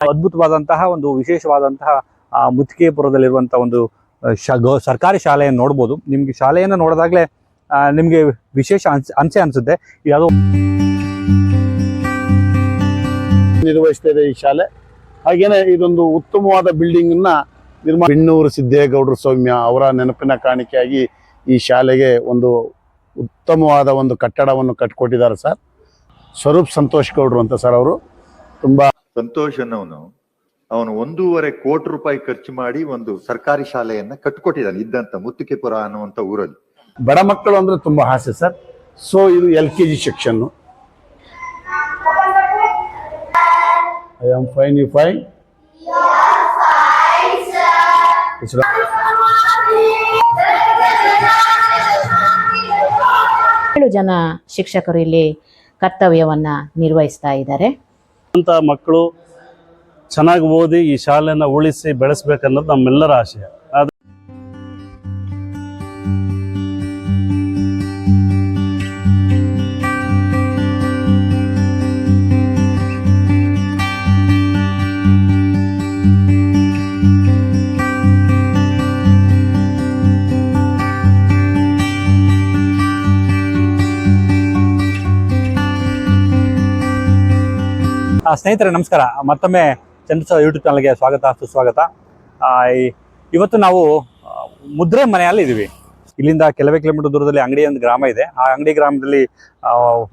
ಅದ್ಭುತವಾದಂತಹ ಒಂದು ವಿಶೇಷವಾದಂತಹ ಮುತ್ತಿಗೆಪುರದಲ್ಲಿರುವಂತಹ ಒಂದು ಶ ಸರ್ಕಾರಿ ಶಾಲೆಯನ್ನು ನೋಡ್ಬೋದು. ನಿಮ್ಗೆ ಶಾಲೆಯನ್ನು ನೋಡಿದಾಗಲೇ ನಿಮಗೆ ವಿಶೇಷ ಅನ್ಸ್, ಅನ್ಸೆ ಅನ್ಸುತ್ತೆ. ಯಾವುದೋ ನಿರ್ವಹಿಸ್ತಿದೆ ಈ ಶಾಲೆ. ಹಾಗೇನೆ ಇದೊಂದು ಉತ್ತಮವಾದ ಬಿಲ್ಡಿಂಗ್ನ ನಿರ್ಮಾಣ ಬೆಣ್ಣೂರು ಸಿದ್ದೇಗೌಡರು ಸೌಮ್ಯ ಅವರ ನೆನಪಿನ ಕಾಣಿಕೆಯಾಗಿ ಈ ಶಾಲೆಗೆ ಒಂದು ಉತ್ತಮವಾದ ಒಂದು ಕಟ್ಟಡವನ್ನು ಕಟ್ಕೊಟ್ಟಿದ್ದಾರೆ ಸರ್. ಸ್ವರೂಪ್ ಸಂತೋಷ್ ಗೌಡರು ಅಂತ ಸರ್ ಅವರು. ತುಂಬಾ ಸಂತೋಷ್ ಅನ್ನೋನು ಅವನು ಒಂದೂವರೆ ಕೋಟಿ ರೂಪಾಯಿ ಖರ್ಚು ಮಾಡಿ ಒಂದು ಸರ್ಕಾರಿ ಶಾಲೆಯನ್ನ ಕಟ್ಕೊಟ್ಟಿದ್ದಾನೆ ಇದ್ದಂತ ಮುತ್ತಿಕೆಪುರ ಅನ್ನುವಂತ ಊರಲ್ಲಿ. ಬಡ ಮಕ್ಕಳು ಅಂದ್ರೆ ತುಂಬಾ ಆಸೆ ಸರ್. ಸೊ ಇದು L K G section I am fine you fine ಏಳು ಜನ ಶಿಕ್ಷಕರು ಇಲ್ಲಿ ಕರ್ತವ್ಯವನ್ನ ನಿರ್ವಹಿಸ್ತಾ ಇದ್ದಾರೆ. ಅಂತ ಮಕ್ಕಳು ಚೆನ್ನಾಗಿ ಓದಿ ಈ ಶಾಲೆನ ಉಳಿಸಿ ಬೆಳೆಸ್ಬೇಕನ್ನೋದು ನಮ್ಮೆಲ್ಲರ ಆಶಯ. ಸ್ನೇಹಿತರೆ, ನಮಸ್ಕಾರ. ಮತ್ತೊಮ್ಮೆ ಚಂದ್ರ ಯೂಟ್ಯೂಬ್ ಚಾನಲ್ಗೆ ಸ್ವಾಗತ, ಸುಸ್ವಾಗತ. ಇವತ್ತು ನಾವು ಮುದ್ರೆ ಮನೆಯಲ್ಲಿ ಇದ್ದೀವಿ ಇಲ್ಲಿಂದ ಕೆಲವೇ ಕಿಲೋಮೀಟರ್ ದೂರದಲ್ಲಿ ಅಂಗಡಿ ಒಂದು ಗ್ರಾಮ ಇದೆ. ಆ ಅಂಗಡಿ ಗ್ರಾಮದಲ್ಲಿ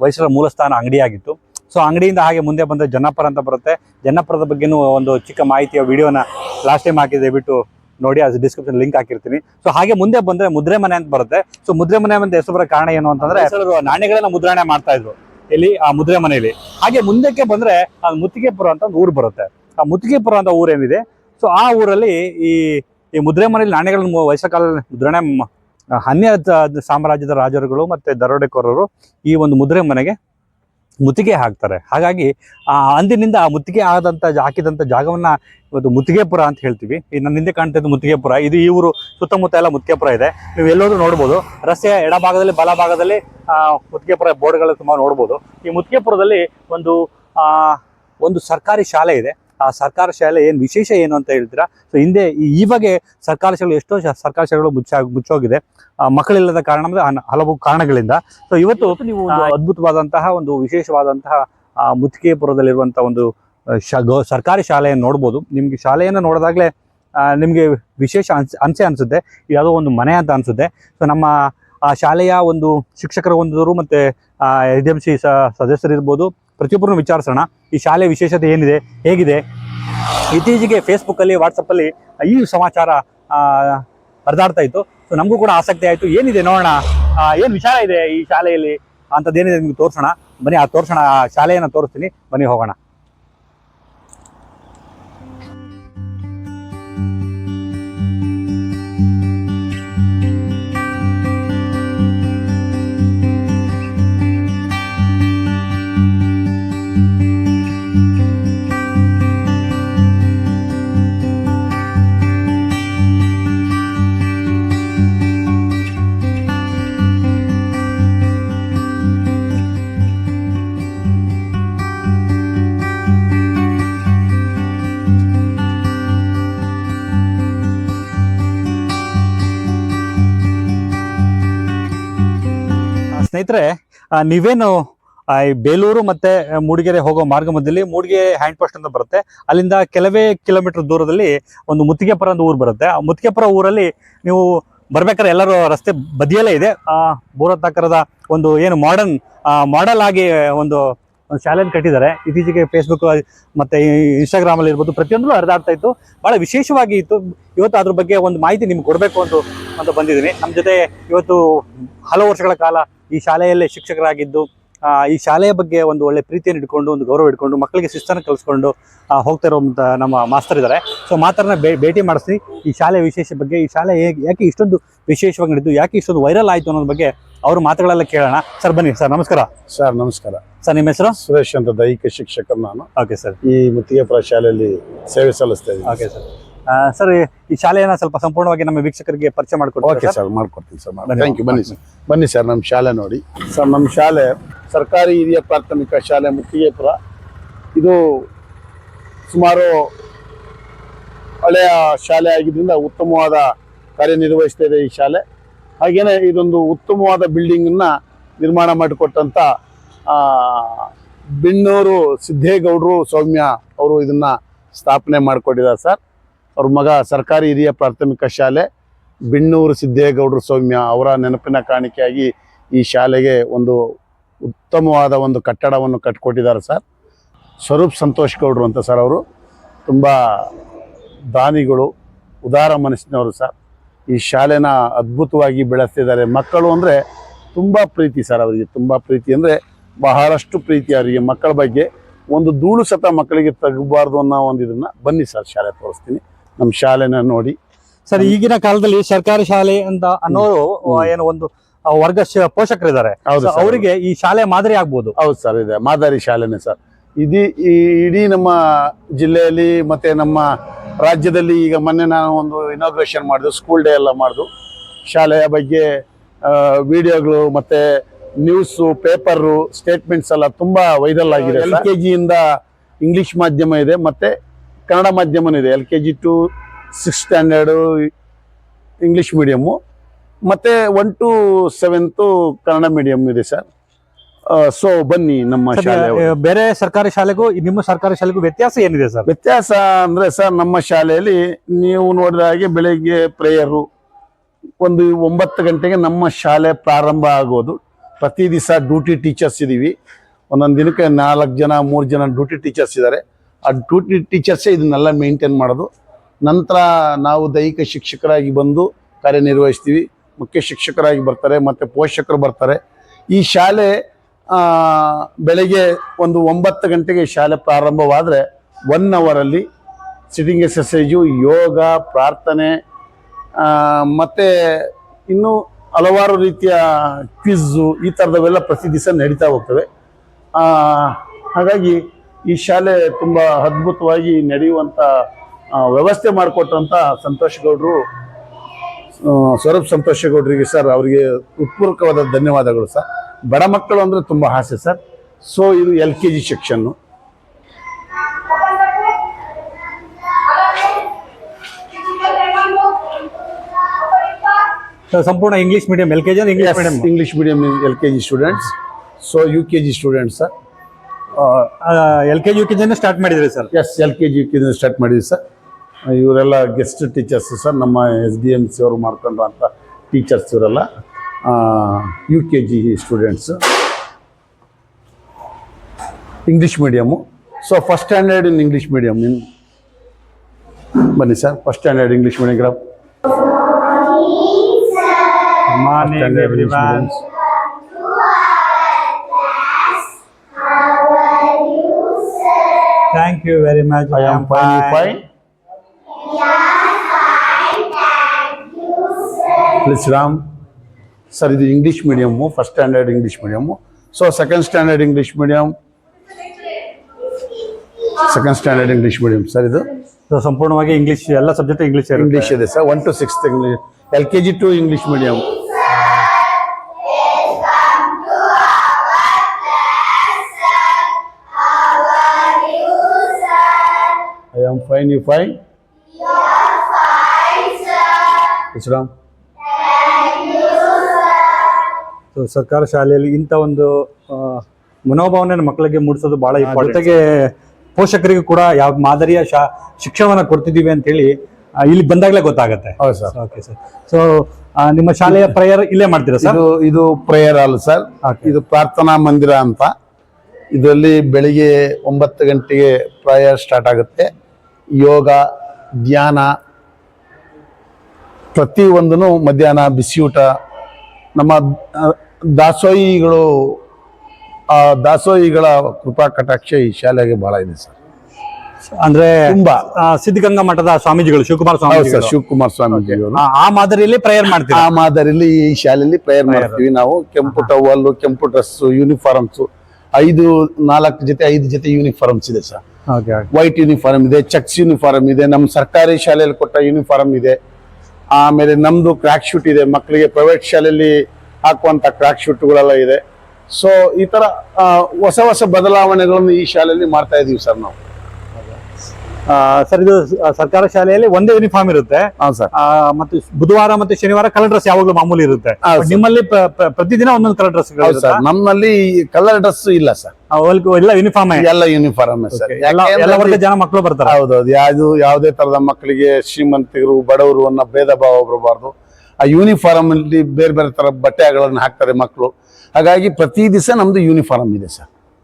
ವಯಸ್ಸರ ಮೂಲಸ್ಥಾನ ಅಂಗಡಿಯಾಗಿತ್ತು. ಸೊ, ಅಂಗಡಿಯಿಂದ ಹಾಗೆ ಮುಂದೆ ಬಂದರೆ ಜನಪರ ಅಂತ ಬರುತ್ತೆ. ಜನಪರದ ಬಗ್ಗೆನೂ ಒಂದು ಚಿಕ್ಕ ಮಾಹಿತಿಯ ವಿಡಿಯೋನ ಲಾಸ್ಟ್ ಟೈಮ್ ಹಾಕಿದೆ ಬಿಟ್ಟು ನೋಡಿ ಅದು ಡಿಸ್ಕ್ರಿಪ್ಷನ್ ಲಿಂಕ್ ಹಾಕಿರ್ತೀನಿ. ಸೊ, ಹಾಗೆ ಮುಂದೆ ಬಂದ್ರೆ ಮುದ್ರೆ ಮನೆ ಅಂತ ಬರುತ್ತೆ. ಸೊ, ಮುದ್ರೆ ಮನೆ ಅಂತ ಹೆಸರು ಬರೋ ಕಾರಣ ಏನು ಅಂತಂದ್ರೆ ನಾಣ್ಯಗಳನ್ನ ಮುದ್ರಣೆ ಮಾಡ್ತಾ ಇದ್ರು. ಇಲ್ಲಿ ಆ ಮುದ್ರೆ ಮನೆಯಲ್ಲಿ. ಹಾಗೆ ಮುಂದಕ್ಕೆ ಬಂದ್ರೆ, ಆ ಮುತ್ತಿಗೆಪುರ ಅಂತ ಒಂದು ಊರು ಬರುತ್ತೆ. ಆ ಮುತ್ತಿಗೆಪುರ ಅಂತ ಊರೇನಿದೆ ಸೊ ಆ ಊರಲ್ಲಿ ಈ ಈ ಮುದ್ರೆ ಮನೆಯಲ್ಲಿ ನಾಣ್ಯಗಳನ್ನು ವಯಸ್ಸ ಕಾಲದಲ್ಲಿ ಮುದ್ರಣೆ ಹನ್ಯ ಸಾಮ್ರಾಜ್ಯದ ರಾಜರುಗಳು ಮತ್ತೆ ದರೋಡೆಕೋರರು ಈ ಒಂದು ಮುದ್ರೆ ಮನೆಗೆ ಮುತ್ತಿಗೆ ಹಾಕ್ತಾರೆ. ಹಾಗಾಗಿ ಆ ಅಂದಿನಿಂದ ಆ ಮುತ್ತಿಗೆ ಆದಂತ ಹಾಕಿದಂಥ ಜಾಗವನ್ನ ಇವತ್ತು ಮುತ್ತಿಗೆಪುರ ಅಂತ ಹೇಳ್ತೀವಿ. ಈ ನನ್ನ ಹಿಂದೆ ಕಾಣ್ತಾ ಮುತ್ತಿಗೆಪುರ. ಇದು ಊರು ಸುತ್ತಮುತ್ತ ಎಲ್ಲ ಮುತ್ತಿಗೆಪುರ ಇದೆ. ನೀವು ಎಲ್ಲೋದ್ರೂ ನೋಡ್ಬೋದು. ರಸ್ತೆಯ ಎಡಭಾಗದಲ್ಲಿ, ಬಲಭಾಗದಲ್ಲಿ ಮುತ್ತಿಗೆಪುರ ಬೋರ್ಡ್ಗಳು ತುಂಬಾ ನೋಡ್ಬೋದು. ಈ ಮುತ್ತಿಗೆಪುರದಲ್ಲಿ ಒಂದು ಒಂದು ಸರ್ಕಾರಿ ಶಾಲೆ ಇದೆ. ಆ ಸರ್ಕಾರಿ ಶಾಲೆ ಏನು ವಿಶೇಷ ಏನು ಅಂತ ಹೇಳ್ತೀರಾ? ಸೊ ಹಿಂದೆ ಈ- ಬಗ್ಗೆ ಸರ್ಕಾರಿ ಶಾಲೆ ಎಷ್ಟೋ ಸರ್ಕಾರ ಶಾಲೆಗಳು ಮುಚ್ಚ ಮುಚ್ಚೋಗಿದೆ. ಮಕ್ಕಳಿಲ್ಲದ ಕಾರಣ ಅಂದ್ರೆ ಹಲವು ಕಾರಣಗಳಿಂದ. ಸೊ ಇವತ್ತು ನೀವು ಒಂದು ಅದ್ಭುತವಾದಂತಹ ಒಂದು ವಿಶೇಷವಾದಂತಹ ಆ, ಮುತ್ತಿಗೆಪುರದಲ್ಲಿರುವಂತಹ ಒಂದು ಸರ್ಕಾರಿ ಶಾಲೆಯನ್ನು ನೋಡ್ಬೋದು. ನಿಮ್ಗೆ ಶಾಲೆಯನ್ನು ನೋಡಿದಾಗಲೇ ನಿಮಗೆ ವಿಶೇಷ ಅನ್ಸ್ ಅನ್ಸೆ ಅನಿಸುತ್ತೆ. ಯಾವುದೋ ಒಂದು ಮನೆ ಅಂತ ಅನ್ಸುತ್ತೆ. ಸೊ ನಮ್ಮ ಆ ಶಾಲೆಯ ಒಂದು ಶಿಕ್ಷಕರ ಒಂದವರು ಮತ್ತೆ ಡಿ ಎಂ ಸಿ ಸದಸ್ಯರು ಇರ್ಬೋದು ಪ್ರತಿಯೊಬ್ಬರನ್ನು ವಿಚಾರಿಸೋಣ. ಈ ಶಾಲೆ ವಿಶೇಷತೆ ಏನಿದೆ, ಹೇಗಿದೆ? ಇತ್ತೀಚೆಗೆ ಫೇಸ್ಬುಕ್ಕಲ್ಲಿ ವಾಟ್ಸಪ್ಪಲ್ಲಿ ಈ ಸಮಾಚಾರ ಹರಿದಾಡ್ತಾ ಇತ್ತು. ಸೊ ನಮಗೂ ಕೂಡ ಆಸಕ್ತಿ ಆಯಿತು. ಏನಿದೆ ನೋಡೋಣ. ಏನು ವಿಚಾರ ಇದೆ ಈ ಶಾಲೆಯಲ್ಲಿ? ಅಂಥದ್ದೇನಿದೆ ನಿಮ್ಗೆ ತೋರಿಸೋಣ. ಬನ್ನಿ, ಆ, ತೋರಿಸೋಣ, ಆ ಶಾಲೆಯನ್ನು ತೋರಿಸ್ತೀನಿ. ಬನ್ನಿ, ಹೋಗೋಣ. ಸ್ನೇಹಿತರೆ ನೀವೇನು ಈ ಬೇಲೂರು ಮತ್ತೆ ಮೂಡಿಗೆರೆ ಹೋಗೋ ಮಾರ್ಗ ಮಧ್ಯದಲ್ಲಿ ಮೂಡಿಗೆ ಹ್ಯಾಂಡ್ ಪೋಸ್ಟ್ ಅಂತ ಬರುತ್ತೆ. ಅಲ್ಲಿಂದ ಕೆಲವೇ ಕಿಲೋಮೀಟರ್ ದೂರದಲ್ಲಿ ಒಂದು ಮುತ್ತಿಗೆಪುರ ಅಂತ ಊರು ಬರುತ್ತೆ. ಆ ಮುತ್ತಿಗೆಪುರ ಊರಲ್ಲಿ ನೀವು ಬರ್ಬೇಕಾದ್ರೆ ಎಲ್ಲರೂ ರಸ್ತೆ ಬದಿಯಲ್ಲೇ ಇದೆ. ಆ, ಬೋರತ್ತಾಕರದ ಒಂದು ಏನು ಮಾಡರ್ನ್ ಮಾಡಲ್ ಆಗಿ ಒಂದು ಒಂದು ಶಾಲೆಯನ್ನು ಕಟ್ಟಿದ್ದಾರೆ. ಇತ್ತೀಚೆಗೆ ಫೇಸ್ಬುಕ್ ಮತ್ತೆ ಇನ್ಸ್ಟಾಗ್ರಾಮ್ ಅಲ್ಲಿ ಇರ್ಬೋದು ಪ್ರತಿಯೊಂದೂ ಹರಿದಾಡ್ತಾ ಇತ್ತು. ಬಹಳ ವಿಶೇಷವಾಗಿ ಇತ್ತು. ಇವತ್ತು ಅದ್ರ ಬಗ್ಗೆ ಒಂದು ಮಾಹಿತಿ ನಿಮ್ಗೆ ಕೊಡಬೇಕು ಅಂತ ಅಂತ ಬಂದಿದ್ದೀನಿ. ನಮ್ಮ ಜೊತೆ ಇವತ್ತು ಹಲವು ವರ್ಷಗಳ ಕಾಲ ಈ ಶಾಲೆಯಲ್ಲೇ ಶಿಕ್ಷಕರಾಗಿದ್ದು ಈ ಶಾಲೆಯ ಬಗ್ಗೆ ಒಂದು ಒಳ್ಳೆ ಪ್ರೀತಿಯನ್ನು ಇಟ್ಕೊಂಡು ಒಂದು ಗೌರವ ಇಟ್ಕೊಂಡು ಮಕ್ಕಳಿಗೆ ಶಿಸ್ತನ್ನು ಕಲಿಸ್ಕೊಂಡು ಹೋಗ್ತಾ ಇರುವಂತ ನಮ್ಮ ಮಾಸ್ತರ್ ಇದ್ದಾರೆ. ಸೊ ಮಾತರನ್ನ ಭೇಟಿ ಮಾಡಿಸಿ ಈ ಶಾಲೆ ವಿಶೇಷ ಬಗ್ಗೆ ಈ ಶಾಲೆ ಹೇಗೆ ಯಾಕೆ ಇಷ್ಟೊಂದು ವಿಶೇಷವಾಗಿ ನಡೆದು ಯಾಕೆ ಇಷ್ಟೊಂದು ವೈರಲ್ ಆಯಿತು ಅನ್ನೋದ್ರ ಬಗ್ಗೆ ಅವ್ರ ಮಾತುಗಳೆಲ್ಲ ಕೇಳೋಣ. ಸರ್ ಬನ್ನಿ. ಸರ್ ನಮಸ್ಕಾರ. ಸರ್ ನಮಸ್ಕಾರ. ಸರ್ ನಿಮ್ಮ ಹೆಸರು? ಸುರೇಶ್ ಅಂತ ದೈಹಿಕ ಶಿಕ್ಷಕರು ನಾನು. ಓಕೆ ಸರ್ ಈ ಮುತ್ತಿಗೆಪುರ ಶಾಲೆಯಲ್ಲಿ ಸೇವೆ ಸಲ್ಲಿಸ್ತೇನೆ ಓಕೆ ಸರ್ ಸರ್ ಈ ಶಾಲೆಯನ್ನ ಸ್ವಲ್ಪ ಸಂಪೂರ್ಣವಾಗಿ ನಮ್ಮ ವೀಕ್ಷಕರಿಗೆ ಪರಿಚಯ ಓಕೆ ಸರ್? ಮಾಡ್ಕೊಡ್ತೀನಿ ಸರ್. ಥ್ಯಾಂಕ್ ಯು ಬನ್ನಿ ಸರ್ ಬನ್ನಿ ಸರ್ ನಮ್ಮ ಶಾಲೆ ನೋಡಿ. ಸರ್ ನಮ್ಮ ಶಾಲೆ ಸರ್ಕಾರಿ ಹಿರಿಯ ಪ್ರಾಥಮಿಕ ಶಾಲೆ ಮುತ್ತಿಗೆಪುರ. ಇದು ಸುಮಾರು ಹಳೆಯ ಶಾಲೆ ಆಗಿದ್ದರಿಂದ ಉತ್ತಮವಾದ ಕಾರ್ಯನಿರ್ವಹಿಸ್ತಾ ಇದೆ ಈ ಶಾಲೆ. ಹಾಗೇನೆ ಇದೊಂದು ಉತ್ತಮವಾದ ಬಿಲ್ಡಿಂಗ್ ಅನ್ನ ನಿರ್ಮಾಣ ಮಾಡಿಕೊಟ್ಟಂತ ಬೆಣ್ಣೂರು ಬಿಣ್ಣೂರು ಸಿದ್ದೇಗೌಡರು ಸೌಮ್ಯ ಅವರು ಇದನ್ನ ಸ್ಥಾಪನೆ ಮಾಡಿಕೊಟ್ಟಿದ್ದಾರೆ ಸರ್ ಅವ್ರ ಮಗ ಸರ್ಕಾರಿ ಹಿರಿಯ ಪ್ರಾಥಮಿಕ ಶಾಲೆ ಬಿಣ್ಣೂರು ಸಿದ್ದೇಗೌಡರು ಸೌಮ್ಯ ಅವರ ನೆನಪಿನ ಕಾಣಿಕೆಯಾಗಿ ಈ ಶಾಲೆಗೆ ಒಂದು ಉತ್ತಮವಾದ ಒಂದು ಕಟ್ಟಡವನ್ನು ಕಟ್ಕೊಟ್ಟಿದ್ದಾರೆ ಸರ್. ಸ್ವರೂಪ್ ಸಂತೋಷ್ ಗೌಡ್ರು ಅಂತ ಸರ್ ಅವರು. ತುಂಬ ದಾನಿಗಳು, ಉದಾರ ಮನಸ್ಸಿನವರು ಸರ್. ಈ ಶಾಲೆನ ಅದ್ಭುತವಾಗಿ ಬೆಳೆಸ್ತಿದ್ದಾರೆ. ಮಕ್ಕಳು ಅಂದರೆ ತುಂಬ ಪ್ರೀತಿ ಸರ್ ಅವರಿಗೆ. ತುಂಬ ಪ್ರೀತಿ ಅಂದರೆ ಬಹಳಷ್ಟು ಪ್ರೀತಿ ಅವರಿಗೆ. ಮಕ್ಕಳ ಬಗ್ಗೆ ಒಂದು ಧೂಳು ಸತ ಮಕ್ಕಳಿಗೆ ತಗಬಾರ್ದು ಅನ್ನೋ ಒಂದು ಇದನ್ನು ಬನ್ನಿ ಸರ್ ಶಾಲೆ ತೋರಿಸ್ತೀನಿ. ನಮ್ಮ ಶಾಲೆನ ನೋಡಿ. ಸರ್ ಈಗಿನ ಕಾಲದಲ್ಲಿ ಸರ್ಕಾರಿ ಶಾಲೆ ಅಂತ ಅನ್ನೋರು ಏನು ಒಂದು ವರ್ಗ ಪೋಷಕರಿದ್ದಾರೆ. ಅವರಿಗೆ ಈ ಶಾಲೆ ಮಾದರಿ ಆಗ್ಬೋದು. ಹೌದು ಸರ್ ಇದೆ. ಮಾದರಿ ಶಾಲೆನೇ ಸರ್. ಇದೀ ಈ ಇಡೀ ನಮ್ಮ ಜಿಲ್ಲೆಯಲ್ಲಿ ಮತ್ತೆ ನಮ್ಮ ರಾಜ್ಯದಲ್ಲಿ ಈಗ ಮೊನ್ನೆ ನಾನು ಒಂದು ಇನಾಗ್ರೇಷನ್ ಮಾಡಿದೆ ಸ್ಕೂಲ್ ಡೇ ಎಲ್ಲ ಮಾಡಿದ್ದು ಶಾಲೆಯ ಬಗ್ಗೆ ವಿಡಿಯೋಗಳು ಮತ್ತೆ ನ್ಯೂಸು ಪೇಪರು ಸ್ಟೇಟ್ಮೆಂಟ್ಸ್ ಎಲ್ಲ ತುಂಬ ವೈರಲ್ ಆಗಿದೆ ಎಲ್ ಕೆ ಜಿಯಿಂದ ಇಂಗ್ಲಿಷ್ ಮಾಧ್ಯಮ ಇದೆ. ಮತ್ತೆ ಕನ್ನಡ ಮಾಧ್ಯಮನೂ ಇದೆ L K G to six standard English medium ಮತ್ತು one to seventh Kannada medium ಇದೆ ಸರ್ ಸೊ ಬನ್ನಿ ನಮ್ಮ ಶಾಲೆ ಬೇರೆ ಸರ್ಕಾರಿ ಶಾಲೆಗೂ ನಿಮ್ಮ ಸರ್ಕಾರಿ ಶಾಲೆಗೂ ವ್ಯತ್ಯಾಸ ಏನಿದೆ ಸರ್ ವ್ಯತ್ಯಾಸ ಅಂದರೆ ಸರ್ ನಮ್ಮ ಶಾಲೆಯಲ್ಲಿ ನೀವು ನೋಡಿದ ಹಾಗೆ ಬೆಳಿಗ್ಗೆ ಪ್ರೇಯರು ಒಂದು ಒಂಬತ್ತು ಗಂಟೆಗೆ ನಮ್ಮ ಶಾಲೆ ಪ್ರಾರಂಭ ಆಗೋದು. ಪ್ರತಿ ದಿವಸ ಡ್ಯೂಟಿ ಟೀಚರ್ಸ್ ಇದ್ದೀವಿ ಒಂದೊಂದು ದಿನಕ್ಕೆ ನಾಲ್ಕು ಜನ ಮೂರು ಜನ ಡ್ಯೂಟಿ ಟೀಚರ್ಸ್ ಇದ್ದಾರೆ. ಆ ಡ್ಯೂಟಿ ಟೀಚರ್ಸೇ ಇದನ್ನೆಲ್ಲ ಮೇಂಟೈನ್ ಮಾಡೋದು. ನಂತರ ನಾವು ದೈಹಿಕ ಶಿಕ್ಷಕರಾಗಿ ಬಂದು ಕಾರ್ಯನಿರ್ವಹಿಸ್ತೀವಿ. ಮುಖ್ಯ ಶಿಕ್ಷಕರಾಗಿ ಬರ್ತಾರೆ, ಮತ್ತು ಪೋಷಕರು ಬರ್ತಾರೆ. ಈ ಶಾಲೆ ಬೆಳಗ್ಗೆ ಒಂದು ಒಂಬತ್ತು ಗಂಟೆಗೆ ಶಾಲೆ ಪ್ರಾರಂಭವಾದರೆ ಒನ್ ಅವರಲ್ಲಿ ಸಿಟಿಂಗ್ ಎಕ್ಸಸೈಜು ಯೋಗ, ಪ್ರಾರ್ಥನೆ ಮತ್ತು ಇನ್ನೂ ಹಲವಾರು ರೀತಿಯ ಕ್ವಿಝು ಈ ಥರದವೆಲ್ಲ ಪ್ರತಿ ದಿವಸ ನಡೀತಾ ಹೋಗ್ತವೆ. ಹಾಗಾಗಿ ಈ ಶಾಲೆ ತುಂಬ ಅದ್ಭುತವಾಗಿ ನಡೆಯುವಂಥ ವ್ಯವಸ್ಥೆ ಮಾಡಿಕೊಟ್ಟಂಥ ಸಂತೋಷ್ ಗೌಡ್ರು ಸ್ವರೂಪ್ ಸಂತೋಷ ಗೌಡ್ರಿಗೆ ಸರ್ ಅವರಿಗೆ ಉತ್ಪೂರ್ವಕವಾದ ಧನ್ಯವಾದಗಳು ಸರ್. ಬಡ ಮಕ್ಕಳು ಅಂದರೆ ತುಂಬ ಆಸೆ ಸರ್. ಸೊ ಇದು ಎಲ್ ಕೆ ಜಿ ಸೆಕ್ಷನ್ನು ಸಂಪೂರ್ಣ English medium L K G English medium English medium L K G students so U K G students sir L K G U K ಜಿಯಿಂದ start ಮಾಡಿದ್ರಿ sir S L K G U K start ಮಾಡಿದ್ವಿ sir ಇವರೆಲ್ಲ guest teachers sir ನಮ್ಮ S D M C ಅವರು ಮಾಡ್ಕೊಂಡ್ರಂಥ teachers ಇವರೆಲ್ಲ U K G students English medium so first standard in English medium in ಬನ್ನಿ sir first standard English medium gram morning everyone thank you very much I am fine fine please Ram sir ಇದು English medium first standard English medium so second standard English medium second standard English medium sir ಇದು? So ಸಂಪೂರ್ಣವಾಗಿ English ಎಲ್ಲ subject English English ಇದೆ sir one to sixth English L K G to English medium sir. Am fine you you, sir. So ಸರ್ಕಾರ ಶಾಲೆಯಲ್ಲಿ ಇಂಥ ಒಂದು ಮನೋಭಾವನೆ ಮಕ್ಕಳಿಗೆ ಮೂಡಿಸೋದು ಬಹಳ ಜೊತೆಗೆ ಪೋಷಕರಿಗೂ ಕೂಡ ಯಾವ ಮಾದರಿಯ ಶಾ ಶಿಕ್ಷಣವನ್ನು ಕೊಡ್ತಿದ್ದೀವಿ ಅಂತೇಳಿ ಇಲ್ಲಿ ಬಂದಾಗಲೇ ಗೊತ್ತಾಗುತ್ತೆ. ಹೌದು ಸರ್. ಓಕೆ ಸರ್ ಸೊ ನಿಮ್ಮ ಶಾಲೆಯ ಪ್ರೇಯರ್ ಇಲ್ಲೇ ಮಾಡ್ತೀರಾ ಸರ್? ಇದು ಇದು ಪ್ರೇಯರ್ ಅಲ್ಲ ಸರ್. ಇದು ಪ್ರಾರ್ಥನಾ ಮಂದಿರ ಅಂತ. ಇದರಲ್ಲಿ ಬೆಳಿಗ್ಗೆ ಒಂಬತ್ತು ಗಂಟೆಗೆ ಪ್ರೇಯರ್ ಸ್ಟಾರ್ಟ್ ಆಗುತ್ತೆ. ಯೋಗ ಧ್ಯಾನ ಪ್ರತಿಯೊಂದನ್ನು ಮಧ್ಯಾಹ್ನ ಬಿಸಿಯೂಟ. ನಮ್ಮ ದಾಸೋಹಿಗಳು ಆ ದಾಸೋಹಿಗಳ ಕೃಪಾ ಕಟಾಕ್ಷ ಈ ಶಾಲೆಗೆ ಬಹಳ ಇದೆ ಸರ್. ಅಂದ್ರೆ ತುಂಬಾ. ಸಿದ್ಧಗಂಗಾ ಮಠದ ಸ್ವಾಮೀಜಿಗಳು ಶಿವಕುಮಾರ್ ಸ್ವಾಮಿ ಸರ್ ಸ್ವಾಮೀಜಿಗಳು. ಶಿವಕುಮಾರ್ ಸ್ವಾಮೀಜಿ ಅವರು ಆ- ಮಾದರಿಯಲ್ಲಿ ಪ್ರೇಯರ್ ಮಾಡ್ತೀವಿ ಆ ಮಾದರಿಯಲ್ಲಿ ಈ ಶಾಲೆಯಲ್ಲಿ ಪ್ರೇಯರ್ ಮಾಡ್ತೀವಿ ನಾವು. ಕೆಂಪು ಟವಲ್ ಕೆಂಪು ಡ್ರೆಸ್ ಯೂನಿಫಾರ್ಮ್ಸ್ ಐದು ನಾಲ್ಕು ಜೊತೆ ಐದು ಜೊತೆ ಯೂನಿಫಾರ್ಮ್ಸ್ ಇದೆ ಸರ್. ವೈಟ್ ಯೂನಿಫಾರ್ಮ್ ಇದೆ ಚೆಕ್ಸ್ ಯೂನಿಫಾರ್ಮ್ ಇದೆ ನಮ್ಮ ಸರ್ಕಾರಿ ಶಾಲೆಯಲ್ಲಿ ಕೊಟ್ಟ ಯೂನಿಫಾರ್ಮ್ ಇದೆ. ಆಮೇಲೆ ನಮ್ದು ಕ್ರ್ಯಾಕ್ ಶೂಟ್ ಇದೆ ಮಕ್ಕಳಿಗೆ ಪ್ರೈವೇಟ್ ಶಾಲೆಯಲ್ಲಿ ಹಾಕುವಂತ ಕ್ರ್ಯಾಕ್ ಶೂಟ್ಗಳೆಲ್ಲ ಇದೆ. ಸೊ ಈ ಥರ ಹೊಸ ಹೊಸ ಬದಲಾವಣೆಗಳನ್ನು ಈ ಶಾಲೆಯಲ್ಲಿ ಮಾಡ್ತಾ ಇದ್ದೀವಿ ಸರ್ ನಾವು. ಸರ್ ಇದು ಸರ್ಕಾರ ಶಾಲೆಯಲ್ಲಿ ಒಂದೇ ಯೂನಿಫಾರ್ಮ್ ಇರುತ್ತೆ. ಮತ್ತು ಬುಧವಾರ ಮತ್ತೆ ಶನಿವಾರ ಕಲರ್ ಡ್ರೆಸ್ ಯಾವಾಗಲೂ ಮಾಮೂಲಿ ಇರುತ್ತೆ. ನಿಮ್ಮಲ್ಲಿ ಪ್ರ- ಪ್ರ- ಪ್ರತಿದಿನ ಒಂದೊಂದು ಕಲರ್ ಡ್ರೆಸ್ ನಮ್ಮಲ್ಲಿ ಕಲರ್ ಡ್ರೆಸ್ ಇಲ್ಲ ಸರ್. ಎಲ್ಲ ಯೂನಿಫಾರ್ಮ್ ಎಲ್ಲ ಯೂನಿಫಾರ್ಮ್ ಸರ್. ಎಲ್ಲ ಎಲ್ಲ ವರ್ಗದ ಜನ ಮಕ್ಕಳು ಬರ್ತಾರೆ. ಹೌದೌದು ಯಾವ್ದು ಯಾವುದೇ ತರದ ಮಕ್ಕಳಿಗೆ ಶ್ರೀಮಂತರು ಬಡವರು ಅನ್ನೋ ಭೇದ ಭಾವ ಬರಬಾರ್ದು ಆ ಯೂನಿಫಾರ್ಮ್ ಅಲ್ಲಿ ಬೇರೆ ಬೇರೆ ತರ ಬಟ್ಟೆಗಳನ್ನು ಹಾಕ್ತಾರೆ ಮಕ್ಕಳು ಹಾಗಾಗಿ ಪ್ರತಿ ದಿವಸ ನಮ್ದು ಯೂನಿಫಾರ್ಮ್ ಇದೆ ಸರ್.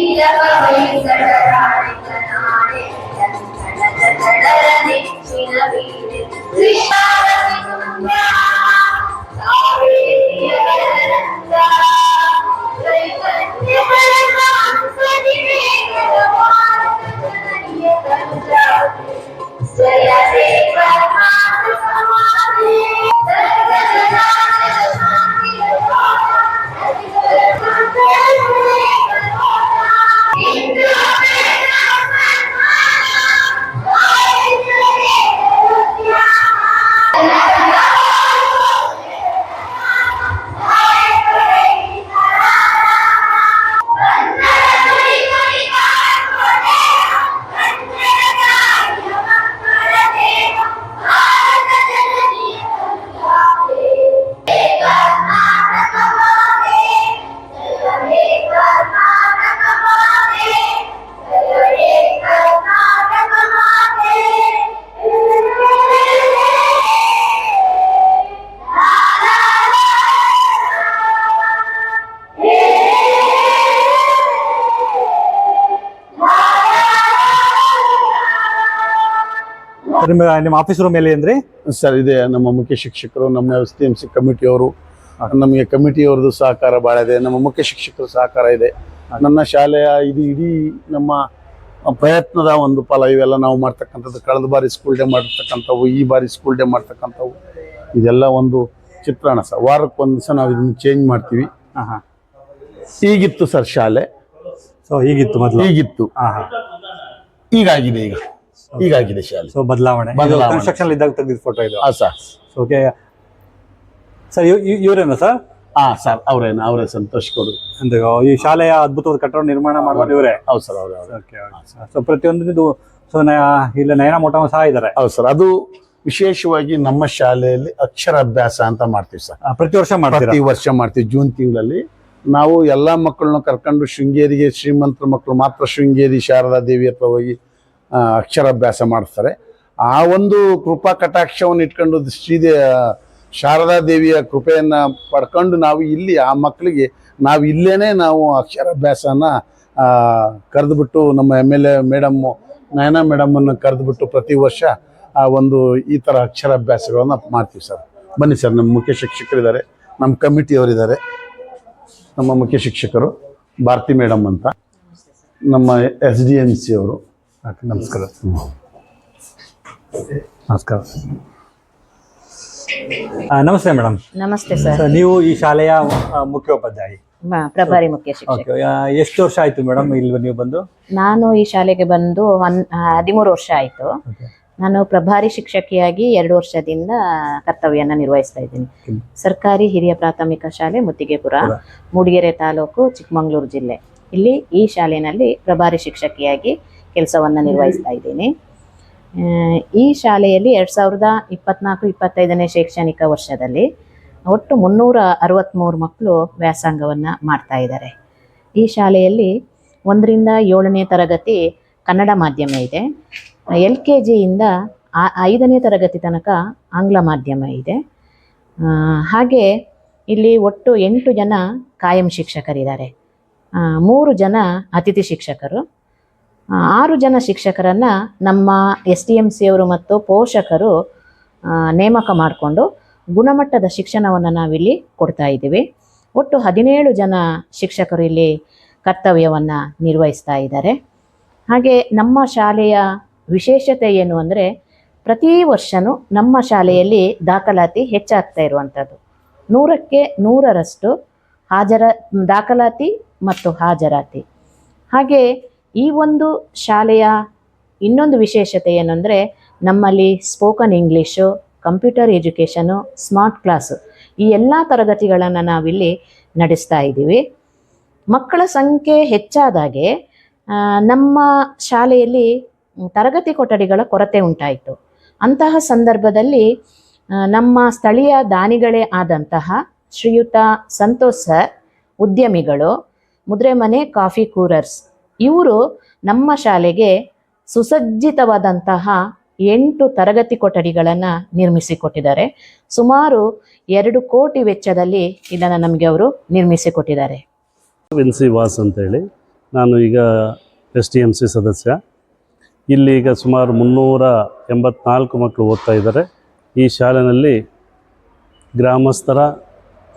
ಮಿತ್ರವ ವಹಿಸಡ ನಿಮ್ಮ ನಿಮ್ಮ ಆಫೀಸ್ ರೂಮ್ ಎಲ್ಲಿ ಅಂದ್ರೆ? ಸರ್ ಇದೆ ನಮ್ಮ ಮುಖ್ಯ ಶಿಕ್ಷಕರು ನಮ್ಮ ಎಸ್ ಟಿ ಎಂ ಸಿ ಕಮಿಟಿಯವರು. ನಮಗೆ ಕಮಿಟಿಯವ್ರದ್ದು ಸಹಕಾರ ಭಾಳ ಇದೆ ನಮ್ಮ ಮುಖ್ಯ ಶಿಕ್ಷಕರ ಸಹಕಾರ ಇದೆ. ನನ್ನ ಶಾಲೆಯ ಇದು ಇಡೀ ನಮ್ಮ ಪ್ರಯತ್ನದ ಒಂದು ಫಲ ಇವೆಲ್ಲ ನಾವು ಮಾಡ್ತಕ್ಕಂಥದ್ದು ಕಳೆದ ಬಾರಿ ಸ್ಕೂಲ್ ಡೇ ಮಾಡಿರ್ತಕ್ಕಂಥವು ಈ ಬಾರಿ ಸ್ಕೂಲ್ ಡೇ ಮಾಡ್ತಕ್ಕಂಥವು ಇದೆಲ್ಲ ಒಂದು ಚಿತ್ರಣ ಸರ್. ವಾರಕ್ಕೊಂದು ಸಹ ನಾವು ಇದನ್ನು ಚೇಂಜ್ ಮಾಡ್ತೀವಿ. ಈಗಿತ್ತು ಸರ್ ಶಾಲೆ. ಸೊ ಹೀಗಿತ್ತು ಮೊದಲು? ಈಗಿತ್ತು ಈಗಾಗಿದೆ ಈಗ. ಈಗಾಗಿದೆ ಶಾಲೆ. ಸೊ ಬದಲಾವಣೆ. ಕನ್ಸ್ಟ್ರಕ್ಷನ್ ಇದ್ದಾಗ ತೆಗೆದ ಫೋಟೋ ಇದು. ಸರ್ ಓಕೆ ಸರ್ ಇವರೇನ ಸರ್ ಹಾ ಸರ್ ಅವರೇನು ಅವರೇ ಸಂತೋಷ್ ಕೊಡು. ಅಂದ್ರೆ ಈ ಶಾಲೆಯ ಅದ್ಭುತವಾದ ಕಟ್ಟಡ ನಿರ್ಮಾಣ ಮಾಡುವುದು ಇವರೇ? ಹೌದು ಸರ್ ಅವ್ರೆ ಅವ್ರೆ. ಓಕೆ ಸೊ ಪ್ರತಿಯೊಂದು ಇದು ಸೊ ಇಲ್ಲ ನಯನ ಮೋಟಮ ಸಹ ಇದ್ದಾರೆ ಹೌದು ಸರ್ ಅದು ವಿಶೇಷವಾಗಿ ನಮ್ಮ ಶಾಲೆಯಲ್ಲಿ ಅಕ್ಷರಾಭ್ಯಾಸ ಅಂತ ಮಾಡ್ತೀವಿ ಸರ್ ಪ್ರತಿ ವರ್ಷ ಮಾಡ್ತೀವಿ ಪ್ರತಿ ವರ್ಷ ಮಾಡ್ತೀವಿ ಜೂನ್ ತಿಂಗಳಲ್ಲಿ. ನಾವು ಎಲ್ಲಾ ಮಕ್ಕಳನ್ನ ಕರ್ಕೊಂಡು ಶೃಂಗೇರಿಗೆ ಶ್ರೀಮಂತರ ಮಕ್ಕಳು ಮಾತ್ರ ಶೃಂಗೇರಿ ಶಾರದಾ ದೇವಿ ಹತ್ರ ಹೋಗಿ ಅಕ್ಷರಾಭ್ಯಾಸ ಮಾಡ್ತಾರೆ. ಆ ಒಂದು ಕೃಪಾ ಕಟಾಕ್ಷವನ್ನು ಇಟ್ಕೊಂಡು ಶ್ರೀದೇ ಶಾರದಾ ದೇವಿಯ ಕೃಪೆಯನ್ನು ಪಡ್ಕೊಂಡು ನಾವು ಇಲ್ಲಿ ಆ ಮಕ್ಕಳಿಗೆ ನಾವು ಇಲ್ಲೇ ನಾವು ಅಕ್ಷರಾಭ್ಯಾಸನ ಕರೆದುಬಿಟ್ಟು ನಮ್ಮ M L A madam Nayana ಮೇಡಮನ್ನು ಕರೆದುಬಿಟ್ಟು ಪ್ರತಿ ವರ್ಷ ಆ ಒಂದು ಈ ಥರ ಅಕ್ಷರಾಭ್ಯಾಸಗಳನ್ನು ಮಾಡ್ತೀವಿ ಸರ್. ಬನ್ನಿ ಸರ್, ನಮ್ಮ ಮುಖ್ಯ ಶಿಕ್ಷಕರಿದ್ದಾರೆ. ನಮ್ಮ ಕಮಿಟಿಯವರಿದ್ದಾರೆ ನಮ್ಮ ಮುಖ್ಯ ಶಿಕ್ಷಕರು, ಭಾರತಿ ಮೇಡಮ್ ಅಂತ. ನಮ್ಮ ಎಸ್ ಡಿ ಎನ್ ಸಿ ಅವರು. ನಮಸ್ಕಾರ. ನಮಸ್ಕಾರ. ನಮಸ್ತೆ ಮೇಡಮ್. ನಮಸ್ತೆ ಸರ್. ನೀವು ಈ ಶಾಲೆಯ ಮುಖ್ಯೋಪಾಧ್ಯಾಯಿ. ಪ್ರಭಾರಿ ಮುಖ್ಯ ಶಿಕ್ಷಕ. ಎಷ್ಟು ವರ್ಷ ಆಯ್ತು ಮೇಡಮ್ ಇಲ್ಲಿ ನೀವು ಬಂದು? ನಾನು ಈ ಶಾಲೆಗೆ ಬಂದು ಹದಿಮೂರು ವರ್ಷ ಆಯ್ತು. ನಾನು ಪ್ರಭಾರಿ ಶಿಕ್ಷಕಿಯಾಗಿ ಎರಡು ವರ್ಷದಿಂದ ಕರ್ತವ್ಯನ ನಿರ್ವಹಿಸ್ತಾ ಇದ್ದೀನಿ. ಸರ್ಕಾರಿ ಹಿರಿಯ ಪ್ರಾಥಮಿಕ ಶಾಲೆ ಮುತ್ತಿಗೆಪುರ ಮೂಡಿಗೆರೆ ತಾಲೂಕು ಚಿಕ್ಕಮಗಳೂರು ಜಿಲ್ಲೆ. ಇಲ್ಲಿ ಈ ಶಾಲೆಯಲ್ಲಿ ಪ್ರಭಾರಿ ಶಿಕ್ಷಕಿಯಾಗಿ ಕೆಲಸವನ್ನು ನಿರ್ವಹಿಸ್ತಾ ಇದ್ದೀನಿ. ಈ ಶಾಲೆಯಲ್ಲಿ ಎರಡು ಸಾವಿರದ ಇಪ್ಪತ್ನಾಲ್ಕು, ಇಪ್ಪತ್ತೈದನೇ ಶೈಕ್ಷಣಿಕ ವರ್ಷದಲ್ಲಿ ಒಟ್ಟು ಮುನ್ನೂರ ಅರವತ್ತ್ಮೂರು ಮಕ್ಕಳು ವ್ಯಾಸಂಗವನ್ನು ಮಾಡ್ತಾ ಇದ್ದಾರೆ. ಈ ಶಾಲೆಯಲ್ಲಿ ಒಂದರಿಂದ ಏಳನೇ ತರಗತಿ ಕನ್ನಡ ಮಾಧ್ಯಮ ಇದೆ. ಎಲ್ ಕೆ ಜಿಯಿಂದ ಐದನೇ ತರಗತಿ ತನಕ ಆಂಗ್ಲ ಮಾಧ್ಯಮ ಇದೆ. ಹಾಗೆ ಇಲ್ಲಿ ಒಟ್ಟು ಎಂಟು ಜನ ಕಾಯಂ ಶಿಕ್ಷಕರಿದ್ದಾರೆ. ಮೂರು ಜನ ಅತಿಥಿ ಶಿಕ್ಷಕರು. ಆರು ಜನ ಶಿಕ್ಷಕರನ್ನು ನಮ್ಮ ಎಸ್ ಡಿ ಎಂ ಸಿಯವರು ಮತ್ತು ಪೋಷಕರು ನೇಮಕ ಮಾಡಿಕೊಂಡು ಗುಣಮಟ್ಟದ ಶಿಕ್ಷಣವನ್ನು ನಾವಿಲ್ಲಿ ಕೊಡ್ತಾ ಇದ್ದೀವಿ. ಒಟ್ಟು ಹದಿನೇಳು ಜನ ಶಿಕ್ಷಕರು ಇಲ್ಲಿ ಕರ್ತವ್ಯವನ್ನು ನಿರ್ವಹಿಸ್ತಾ ಇದ್ದಾರೆ. ಹಾಗೆ ನಮ್ಮ ಶಾಲೆಯ ವಿಶೇಷತೆ ಏನು ಅಂದರೆ ಪ್ರತಿ ವರ್ಷವೂ ನಮ್ಮ ಶಾಲೆಯಲ್ಲಿ ದಾಖಲಾತಿ ಹೆಚ್ಚಾಗ್ತಾ ಇರುವಂಥದ್ದು. ನೂರಕ್ಕೆ ನೂರರಷ್ಟು ಹಾಜರ, ದಾಖಲಾತಿ ಮತ್ತು ಹಾಜರಾತಿ. ಹಾಗೆ ಈ ಒಂದು ಶಾಲೆಯ ಇನ್ನೊಂದು ವಿಶೇಷತೆ ಏನಂದರೆ ನಮ್ಮಲ್ಲಿ spoken English computer education smart class ಈ ಎಲ್ಲ ತರಗತಿಗಳನ್ನು ನಾವಿಲ್ಲಿ ನಡೆಸ್ತಾ ಇದ್ದೀವಿ. ಮಕ್ಕಳ ಸಂಖ್ಯೆ ಹೆಚ್ಚಾದಾಗೆ ನಮ್ಮ ಶಾಲೆಯಲ್ಲಿ ತರಗತಿ ಕೊಠಡಿಗಳ ಕೊರತೆ ಉಂಟಾಯಿತು. ಅಂತಹ ಸಂದರ್ಭದಲ್ಲಿ ನಮ್ಮ ಸ್ಥಳೀಯ ದಾನಿಗಳೇ ಆದಂತಹ ಶ್ರೀಯುತ ಸಂತೋಷ್ ಸರ್, ಉದ್ಯಮಿಗಳು, ಮುದ್ರೆಮನೆ ಕಾಫಿ ಕೂರರ್ಸ್ ಇವರು ನಮ್ಮ ಶಾಲೆಗೆ ಸುಸಜ್ಜಿತವಾದಂತಹ ಎಂಟು ತರಗತಿ ಕೊಠಡಿಗಳನ್ನು ನಿರ್ಮಿಸಿಕೊಟ್ಟಿದ್ದಾರೆ. ಸುಮಾರು ಎರಡು ಕೋಟಿ ವೆಚ್ಚದಲ್ಲಿ ಇದನ್ನು ನಮಗೆ ಅವರು ನಿರ್ಮಿಸಿಕೊಟ್ಟಿದ್ದಾರೆ. ಎನ್ ಸಿ ವಾಸ್ ಅಂತೇಳಿ. ನಾನು ಈಗ ಎಸ್ ಟಿ ಎಂ ಸಿ ಸದಸ್ಯ. ಇಲ್ಲಿ ಈಗ ಸುಮಾರು ಮುನ್ನೂರ ಎಂಬತ್ನಾಲ್ಕು ಮಕ್ಕಳು ಓದ್ತಾ ಇದ್ದಾರೆ. ಈ ಶಾಲೆಯಲ್ಲಿ ಗ್ರಾಮಸ್ಥರ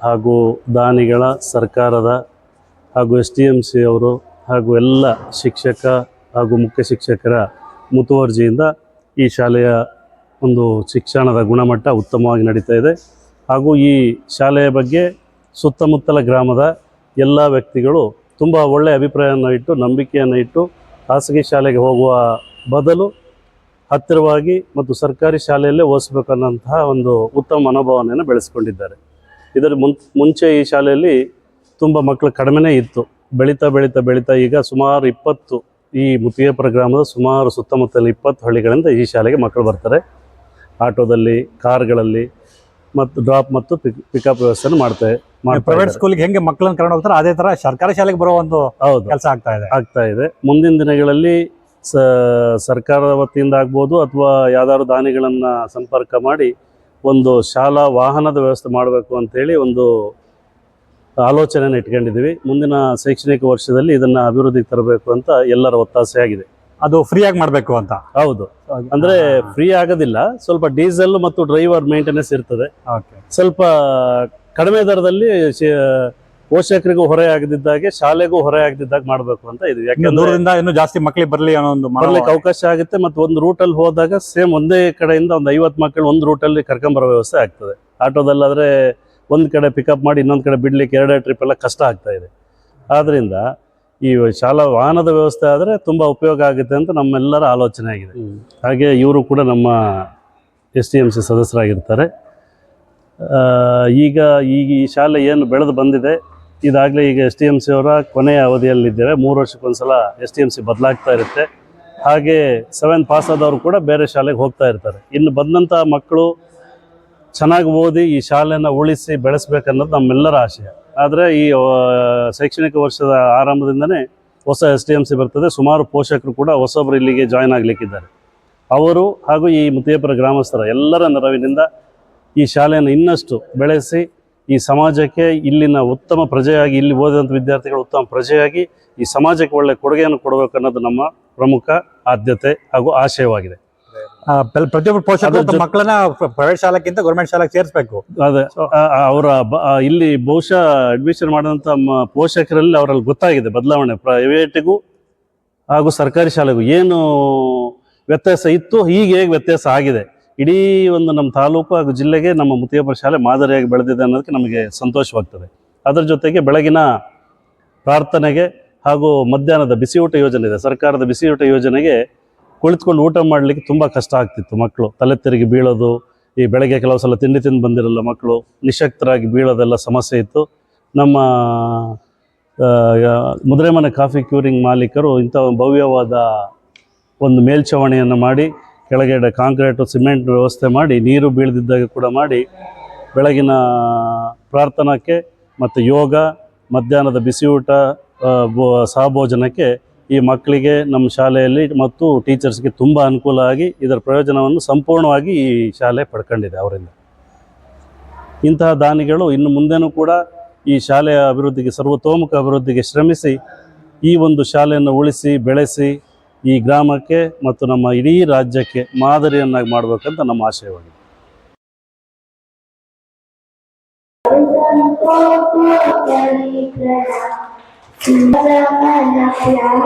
ಹಾಗೂ ದಾನಿಗಳ, ಸರ್ಕಾರದ ಹಾಗೂ ಎಸ್ ಟಿ ಎಂ ಸಿ ಅವರು ಹಾಗೂ ಎಲ್ಲ ಶಿಕ್ಷಕ ಹಾಗೂ ಮುಖ್ಯ ಶಿಕ್ಷಕರ ಮುತುವರ್ಜಿಯಿಂದ ಈ ಶಾಲೆಯ ಒಂದು ಶಿಕ್ಷಣದ ಗುಣಮಟ್ಟ ಉತ್ತಮವಾಗಿ ನಡೀತಾ ಇದೆ. ಹಾಗೂ ಈ ಶಾಲೆಯ ಬಗ್ಗೆ ಸುತ್ತಮುತ್ತಲ ಗ್ರಾಮದ ಎಲ್ಲ ವ್ಯಕ್ತಿಗಳು ತುಂಬ ಒಳ್ಳೆಯ ಅಭಿಪ್ರಾಯವನ್ನು ಇಟ್ಟು, ನಂಬಿಕೆಯನ್ನು ಇಟ್ಟು, ಖಾಸಗಿ ಶಾಲೆಗೆ ಹೋಗುವ ಬದಲು ಹತ್ತಿರವಾಗಿ ಮತ್ತು ಸರ್ಕಾರಿ ಶಾಲೆಯಲ್ಲೇ ಓದಿಸ್ಬೇಕನ್ನಂತಹ ಒಂದು ಉತ್ತಮ ಮನೋಭಾವನೆಯನ್ನು ಬೆಳೆಸ್ಕೊಂಡಿದ್ದಾರೆ. ಇದರ ಮುಂಚೆ ಈ ಶಾಲೆಯಲ್ಲಿ ತುಂಬ ಮಕ್ಕಳು ಕಡಿಮೆನೇ ಇತ್ತು. ಬೆಳೀತಾ ಬೆಳೀತಾ ಬೆಳೀತಾ ಈಗ ಸುಮಾರು ಇಪ್ಪತ್ತು ಈ ಮುತಿಯಪುರ ಗ್ರಾಮದ ಸುಮಾರು ಸುತ್ತಮುತ್ತಲ ಇಪ್ಪತ್ತು ಹಳ್ಳಿಗಳಿಂದ ಈ ಶಾಲೆಗೆ ಮಕ್ಕಳು ಬರ್ತಾರೆ. ಆಟೋದಲ್ಲಿ ಕಾರ್ಗಳಲ್ಲಿ ಮತ್ತು ಡ್ರಾಪ್ ಮತ್ತು ಪಿಕ್ ಪಿಕಪ್ ವ್ಯವಸ್ಥೆಯನ್ನು ಮಾಡ್ತೇವೆ ಪ್ರೈವೇಟ್ ಸ್ಕೂಲ್ಗೆ ಹೆಂಗೆ ಮಕ್ಕಳನ್ನ ಕರ್ಕೊಂಡು ಹೋಗ್ತಾರೆ ಅದೇ ತರ ಸರ್ಕಾರಿ ಶಾಲೆಗೆ ಬರೋ ಒಂದು ಹೌದು. ಕೆಲಸ ಆಗ್ತಾ ಇದೆ. ಆಗ್ತಾ ಇದೆ. ಮುಂದಿನ ದಿನಗಳಲ್ಲಿ ಸ ಸರ್ಕಾರದ ವತಿಯಿಂದ ಆಗ್ಬೋದು ಅಥವಾ ಯಾವ್ದಾದ್ರು ದಾನಿಗಳನ್ನು ಸಂಪರ್ಕ ಮಾಡಿ ಒಂದು ಶಾಲಾ ವಾಹನದ ವ್ಯವಸ್ಥೆ ಮಾಡಬೇಕು ಅಂತೇಳಿ ಒಂದು ಆಲೋಚನೆಯನ್ನು ಇಟ್ಕೊಂಡಿದ್ದೀವಿ. ಮುಂದಿನ ಶೈಕ್ಷಣಿಕ ವರ್ಷದಲ್ಲಿ ಇದನ್ನು ಅಭಿವೃದ್ಧಿಗೆ ತರಬೇಕು ಅಂತ ಎಲ್ಲರ ಒತ್ತಾಸೆ ಆಗಿದೆ. ಅದು ಫ್ರೀ ಆಗಿ ಮಾಡಬೇಕು ಅಂತ? ಹೌದು. ಅಂದ್ರೆ ಫ್ರೀ ಆಗೋದಿಲ್ಲ. ಸ್ವಲ್ಪ ಡೀಸೆಲ್ ಮತ್ತು ಡ್ರೈವರ್ ಮೇಂಟೆನೆನ್ಸ್ ಇರ್ತದೆ. ಸ್ವಲ್ಪ ಕಡಿಮೆ ದರದಲ್ಲಿ ಪೋಷಕರಿಗೂ ಹೊರೆ ಆಗದಿದ್ದಾಗೆ ಶಾಲೆಗೂ ಹೊರೆ ಆಗದಿದ್ದಾಗ ಮಾಡಬೇಕು ಅಂತ ಇದು ಯಾಕಂದ್ರೆ ಇನ್ನೂ ಜಾಸ್ತಿ ಮಕ್ಕಳಿಗೆ ಬರಲಿ ಅನ್ನೋ ಒಂದು. ಬರ್ಲಿಕ್ಕೆ ಅವಕಾಶ ಆಗುತ್ತೆ ಮತ್ತು ಒಂದು ರೂಟಲ್ಲಿ ಹೋದಾಗ ಸೇಮ್ ಒಂದೇ ಕಡೆಯಿಂದ ಒಂದು ಐವತ್ತು ಮಕ್ಕಳು ಒಂದು ರೂಟಲ್ಲಿ ಕರ್ಕೊಂಬರೋ ವ್ಯವಸ್ಥೆ ಆಗ್ತದೆ. ಆಟೋದಲ್ಲಾದ್ರೆ ಒಂದು ಕಡೆ ಪಿಕಪ್ ಮಾಡಿ ಇನ್ನೊಂದು ಕಡೆ ಬಿಡ್ಲಿಕ್ಕೆ ಎರಡೇ ಟ್ರಿಪ್ ಎಲ್ಲ ಕಷ್ಟ ಆಗ್ತಾ ಇದೆ. ಆದ್ರಿಂದ ಈ ಶಾಲಾ ವಾಹನದ ವ್ಯವಸ್ಥೆ ಆದರೆ ತುಂಬ ಉಪಯೋಗ ಆಗುತ್ತೆ ಅಂತ ನಮ್ಮೆಲ್ಲರ ಆಲೋಚನೆ ಆಗಿದೆ. ಹಾಗೆ ಇವರು ಕೂಡ ನಮ್ಮ ಎಸ್ ಟಿ ಎಂ ಸಿ ಸದಸ್ಯರಾಗಿರ್ತಾರೆ. ಈಗ ಈಗ ಈ ಶಾಲೆ ಏನು ಬೆಳೆದು ಬಂದಿದೆ ಇದಾಗಲೇ ಈಗ ಎಸ್ ಟಿ ಎಂ ಸಿ ಅವರ ಕೊನೆಯ ಅವಧಿಯಲ್ಲಿದ್ದೇವೆ ಮೂರು ವರ್ಷಕ್ಕೊಂದ್ಸಲ ಎಸ್ ಟಿ ಎಂ ಸಿ ಬದಲಾಗ್ತಾ ಇರುತ್ತೆ. ಹಾಗೆ ಸೆವೆನ್ ಪಾಸ್ ಆದವರು ಕೂಡ ಬೇರೆ ಶಾಲೆಗೆ ಹೋಗ್ತಾ ಇರ್ತಾರೆ. ಇನ್ನು ಬಂದಂಥ ಮಕ್ಕಳು ಚೆನ್ನಾಗಿ ಓದಿ ಈ ಶಾಲೆಯನ್ನು ಉಳಿಸಿ ಬೆಳೆಸಬೇಕನ್ನೋದು ನಮ್ಮೆಲ್ಲರ ಆಶಯ. ಆದರೆ ಈ ಶೈಕ್ಷಣಿಕ ವರ್ಷದ ಆರಂಭದಿಂದನೇ ಹೊಸ ಎಸ್ ಡಿ ಎಂ ಸಿ ಬರ್ತದೆ. ಸುಮಾರು ಪೋಷಕರು ಕೂಡ ಹೊಸೊಬ್ಬರು ಇಲ್ಲಿಗೆ ಜಾಯ್ನ್ ಆಗಲಿಕ್ಕಿದ್ದಾರೆ. ಅವರು ಹಾಗೂ ಈ ಮುತಿಯಪುರ ಗ್ರಾಮಸ್ಥರ ಎಲ್ಲರ ನೆರವಿನಿಂದ ಈ ಶಾಲೆಯನ್ನು ಇನ್ನಷ್ಟು ಬೆಳೆಸಿ, ಈ ಸಮಾಜಕ್ಕೆ ಇಲ್ಲಿನ ಉತ್ತಮ ಪ್ರಜೆಯಾಗಿ, ಇಲ್ಲಿ ಓದಿದಂಥ ವಿದ್ಯಾರ್ಥಿಗಳು ಉತ್ತಮ ಪ್ರಜೆಯಾಗಿ ಈ ಸಮಾಜಕ್ಕೆ ಒಳ್ಳೆಯ ಕೊಡುಗೆಯನ್ನು ಕೊಡಬೇಕು ಅನ್ನೋದು ನಮ್ಮ ಪ್ರಮುಖ ಆದ್ಯತೆ ಹಾಗೂ ಆಶಯವಾಗಿದೆ. ಪ್ರತಿಯೊಬ್ಬರು ಪೋಷಕರು ಮಕ್ಕಳನ್ನ ಪ್ರೈವೇಟ್ ಶಾಲೆಗಿಂತ ಗೌರ್ಮೆಂಟ್ ಶಾಲೆಗೆ ಸೇರಿಸಬೇಕು. ಅದೇ ಅವರ ಇಲ್ಲಿ ಬಹುಶಃ ಅಡ್ಮಿಷನ್ ಮಾಡಿದಂತ ಪೋಷಕರಲ್ಲಿ ಅವರಲ್ಲಿ ಗೊತ್ತಾಗಿದೆ ಬದಲಾವಣೆ. ಪ್ರೈವೇಟಿಗೂ ಹಾಗೂ ಸರ್ಕಾರಿ ಶಾಲೆಗೂ ಏನು ವ್ಯತ್ಯಾಸ ಇತ್ತು ಈಗ ಹೇಗೆ ವ್ಯತ್ಯಾಸ ಆಗಿದೆ? ಇಡೀ ಒಂದು ನಮ್ಮ ತಾಲೂಕು ಹಾಗೂ ಜಿಲ್ಲೆಗೆ ನಮ್ಮ ಮುತಿಯಪ್ಪರ ಶಾಲೆ ಮಾದರಿಯಾಗಿ ಬೆಳೆದಿದೆ ಅನ್ನೋದಕ್ಕೆ ನಮಗೆ ಸಂತೋಷವಾಗ್ತದೆ. ಅದರ ಜೊತೆಗೆ ಬೆಳಗಿನ ಪ್ರಾರ್ಥನೆಗೆ ಹಾಗೂ ಮಧ್ಯಾಹ್ನದ ಬಿಸಿಯೂಟ ಊಟ ಯೋಜನೆ ಇದೆ. ಸರ್ಕಾರದ ಬಿಸಿಯೂಟ ಯೋಜನೆಗೆ ಕುಳಿತುಕೊಂಡು ಊಟ ಮಾಡಲಿಕ್ಕೆ ತುಂಬ ಕಷ್ಟ ಆಗ್ತಿತ್ತು ಮಕ್ಕಳು. ತಲೆ ತಿರುಗಿ ಬೀಳೋದು, ಈ ಬೆಳಗ್ಗೆ ಕೆಲವು ಸಲ ತಿಂಡಿ ತಿಂದು ಬಂದಿರಲ್ಲ ಮಕ್ಕಳು, ನಿಶಕ್ತರಾಗಿ ಬೀಳೋದೆಲ್ಲ ಸಮಸ್ಯೆ ಇತ್ತು. ನಮ್ಮ ಮುದ್ರೆಮನೆ ಕಾಫಿ ಕ್ಯೂರಿಂಗ್ ಮಾಲೀಕರು ಇಂಥ ಭವ್ಯವಾದ ಒಂದು ಮೇಲ್ಛಾವಣಿಯನ್ನು ಮಾಡಿ, ಕೆಳಗಡೆ ಕಾಂಕ್ರೀಟು, ಸಿಮೆಂಟ್ ವ್ಯವಸ್ಥೆ ಮಾಡಿ, ನೀರು ಬೀಳದಿದ್ದಾಗ ಕೂಡ ಮಾಡಿ, ಬೆಳಗಿನ ಪ್ರಾರ್ಥನಾಕ್ಕೆ ಮತ್ತು ಯೋಗ, ಮಧ್ಯಾಹ್ನದ ಬಿಸಿಯೂಟ ಸಹಭೋಜನಕ್ಕೆ ಈ ಮಕ್ಕಳಿಗೆ ನಮ್ಮ ಶಾಲೆಯಲ್ಲಿ ಮತ್ತು ಟೀಚರ್ಸ್ಗೆ ತುಂಬ ಅನುಕೂಲ ಆಗಿ ಇದರ ಪ್ರಯೋಜನವನ್ನು ಸಂಪೂರ್ಣವಾಗಿ ಈ ಶಾಲೆ ಪಡ್ಕೊಂಡಿದೆ ಅವರಿಂದ. ಇಂತಹ ದಾನಿಗಳು ಇನ್ನು ಮುಂದೆನೂ ಕೂಡ ಈ ಶಾಲೆಯ ಅಭಿವೃದ್ಧಿಗೆ, ಸರ್ವತೋಮುಖ ಅಭಿವೃದ್ಧಿಗೆ ಶ್ರಮಿಸಿ ಈ ಒಂದು ಶಾಲೆಯನ್ನು ಉಳಿಸಿ, ಬೆಳೆಸಿ ಈ ಗ್ರಾಮಕ್ಕೆ ಮತ್ತು ನಮ್ಮ ಇಡೀ ರಾಜ್ಯಕ್ಕೆ ಮಾದರಿಯನ್ನಾಗಿ ಮಾಡಬೇಕಂತ ನಮ್ಮ ಆಶಯವಾಗಿದೆ. Dalam anak yang